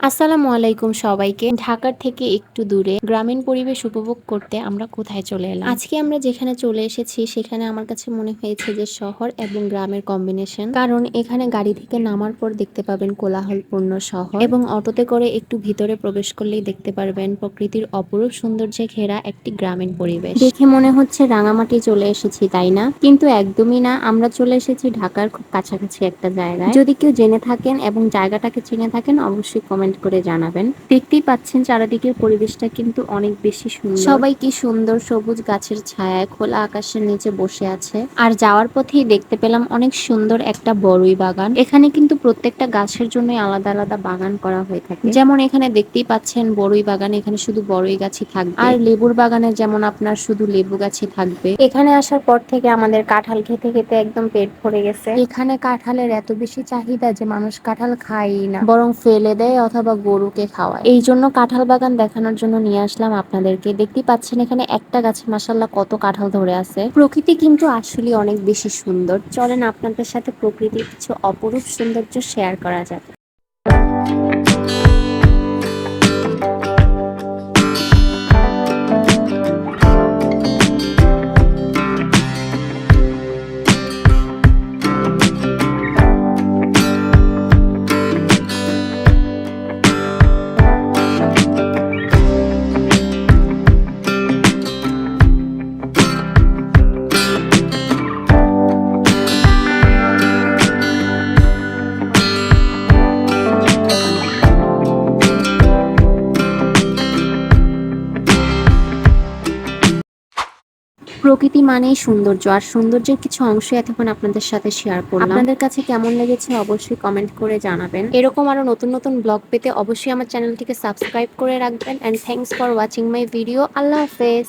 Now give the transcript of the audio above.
আসসালামু আলাইকুম সবাইকে। ঢাকার থেকে একটু দূরে গ্রামীণ পরিবেশ উপভোগ করতে আমরা কোথায় চলে এলাম? আজকে আমরা যেখানে চলে এসেছি সেখানে আমার কাছে মনে হয়েছে যে শহর এবং গ্রামের কম্বিনেশন কারণ এখানে গাড়ি থেকে নামার পর দেখতে পাবেন কোলাহলপূর্ণ শহর এবং অটোতে করে একটু ভিতরে প্রবেশ করলেই দেখতে পারবেন প্রকৃতির অপরূপ সৌন্দর্যে ঘেরা একটি গ্রামীণ পরিবেশ। দেখে মনে হচ্ছে রাঙামাটি চলে এসেছি, তাই না? কিন্তু একদমই না। আমরা চলে এসেছি ঢাকার খুব কাছাকাছি একটা জায়গায়। যদি কেউ জেনে থাকেন এবং জায়গাটাকে চিনে থাকেন, অবশ্যই কমেন্ট করে জানাবেন। দেখতেই পাচ্ছেন চারিদিকের পরিবেশটা কিন্তু অনেক বেশি সুন্দর। সবাই কি সুন্দর সবুজ গাছের ছায়ায় খোলা আকাশের নিচে বসে আছে। আর যাওয়ার পথেই দেখতে পেলাম অনেক সুন্দর একটা বড়ই বাগান। এখানে কিন্তু প্রত্যেকটা গাছের জন্য আলাদা আলাদা বাগান করা হয়ে থাকে। যেমন এখানে দেখতেই পাচ্ছেন বড়ই বাগান এখানে শুধু বড়ই গাছই থাকবে। আর লেবুর বাগানে যেমন আপনার শুধু লেবু গাছই থাকবে। এখানে আসার পর থেকে আমাদের কাঁঠাল খেতে খেতে একদম পেট ভরে গেছে। এখানে কাঁঠালের এত বেশি চাহিদা যে মানুষ কাঁঠাল খায়ই না। বরং ফেলে দেয় অথবা গরুকে খাওয়ায়। এই জন্য কাঁঠাল বাগান দেখানোর জন্য নিয়ে আসলাম আপনাদেরকে। দেখতে পাচ্ছেন এখানে একটা গাছে মাসাল্লাহ কত কাঁঠাল ধরে আছে। প্রকৃতি কিন্তু আসলে অনেক বেশি সুন্দর। চলেন আপনাদের সাথে প্রকৃতির কিছু অপরূপ সৌন্দর্য শেয়ার করা যাক। প্রকৃতি মানেই সৌন্দর্য, আর সৌন্দর্যের কিছু অংশ এতক্ষণ আপনাদের সাথে শেয়ার করলাম। আপনাদের কাছে কেমন লেগেছে অবশ্যই কমেন্ট করে জানাবেন। এরকম আরও নতুন নতুন ব্লগ পেতে অবশ্যই আমার চ্যানেলটিকে সাবস্ক্রাইব করে রাখবেন। And thanks for watching my video আল্লাহ হাফেজ।